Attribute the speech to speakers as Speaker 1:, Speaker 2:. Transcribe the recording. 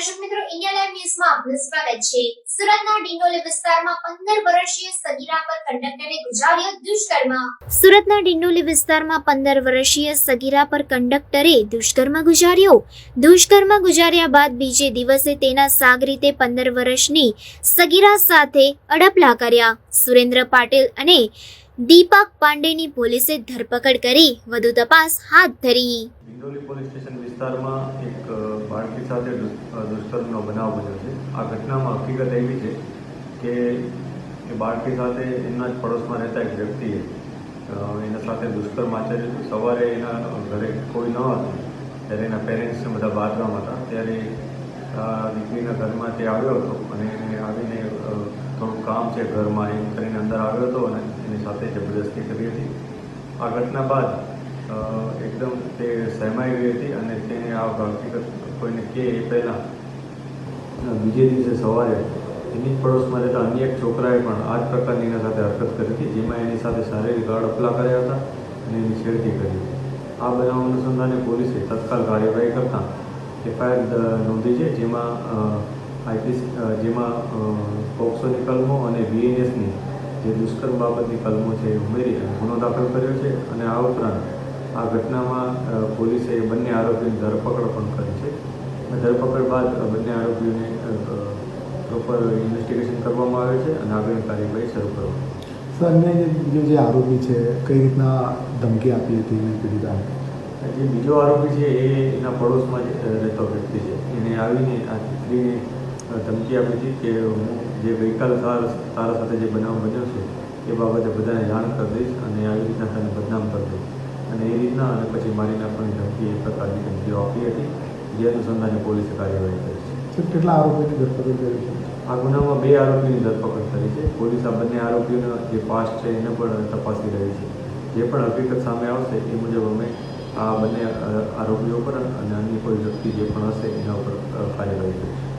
Speaker 1: દર્શક મિત્રો India live ન્યૂઝમાં આપનું સ્વાગત છે. સુરતના ડિંડોલી વિસ્તારમાં પંદર વર્ષીય સગીરા પર કંડક્ટરે ગુજાર્યો દુષ્કર્મ. સુરતના ડિંડોલી વિસ્તારમાં પંદર વર્ષીય સગીરા પર કંડક્ટરે દુષ્કર્મ ગુજાર્યો. દુષ્કર્મ ગુજાર્યા બાદ બીજે દિવસે તેના સાગરીતે પંદર વર્ષની સગીરા સાથે અડપલા કર્યા. સુરેન્દ્ર પાટીલ અને દીપક પાંડેની પોલીસે ધરપકડ કરી વધુ તપાસ હાથ ધરી.
Speaker 2: ડિંડોલી પોલીસ સ્ટેશન વિસ્તારમાં એક બાળકી સાથે દુષ્કર્મનો બનાવ બન્યો છે. આ ઘટનામાં હકીકત એવી છે કે એ બાળકી સાથે એમના જ પડોશમાં રહેતા એક વ્યક્તિએ એના સાથે દુષ્કર્મ આચર્યું સવારે એના ઘરે કોઈ ન હતું, ત્યારે એના પેરેન્ટ્સને બધા બહારગામ હતા. ત્યારે દીકરીના ઘરમાં તે આવ્યો હતો અને આવીને થોડું કામ છે, ઘરમાં એમ કરીને અંદર આવ્યો હતો અને એની સાથે જબરદસ્તી કરી હતી. આ ઘટના બાદ એકદમ તે સહેમાઈ ગઈ હતી અને તેને આ હકીકત કોઈને કહે એ પહેલાં બીજે દિવસે સવારે એની જ પડોશમાં રહેતા અન્ય એક છોકરાએ પણ આ જ પ્રકારની એના સાથે હરકત કરી હતી, જેમાં એની સાથે શારીરિક હડપલા કર્યા હતા અને એની છેડતી કરી આ બનાવ અનુસંધાને પોલીસે તત્કાલ કાર્યવાહી કરતાં એફઆઈઆર નોંધી છે, જેમાં આઈપીસી જેમાં પોક્સોની કલમો અને વીએનએસની જે દુષ્કર્મ બાબતની કલમો છે એ ઉમેરી અને ગુનો દાખલ કર્યો છે અને આ ઉપરાંત આ ઘટનામાં પોલીસે બંને આરોપીની ધરપકડ પણ કરી છે. ધરપકડ બાદ બંને આરોપીઓને પ્રોપર ઇન્વેસ્ટિગેશન કરવામાં આવે છે અને આગળની કાર્યવાહી શરૂ કરવામાં.
Speaker 3: અન્ય જે બીજો જે આરોપી છે કઈ રીતના ધમકી આપી હતી એને પીડિતાને
Speaker 2: જે બીજો આરોપી છે એ એના પડોશમાં રહેતો વ્યક્તિ છે. એને આવીને આ દીકરીને ધમકી આપી હતી કે હું જે ગઈકાલે તારા તારા સાથે જે બનાવ બન્યો છે એ બાબતે બધાને જાણ કરી દઈશ અને આવી રીતના તને બદનામ કરી દઈશ. અને એ રીતના અને પછી મારી નાખવાની ધમકી એ પ્રકારની ધમકીઓ આપી હતી. જે અનુસંધાને પોલીસે કાર્યવાહી કરી છે.
Speaker 3: કેટલા આરોપીની ધરપકડ કરી છે?
Speaker 2: આ ગુનામાં બે આરોપીની ધરપકડ કરી છે. પોલીસ આ બંને આરોપીઓનો જે પાસ્ટ છે એને પણ તપાસી રહી છે. જે પણ હકીકત સામે આવશે એ મુજબ અમે આ બંને આરોપીઓ પર અને અન્ય કોઈ વ્યક્તિ જે પણ હશે એના ઉપર કાર્યવાહી કરીશું.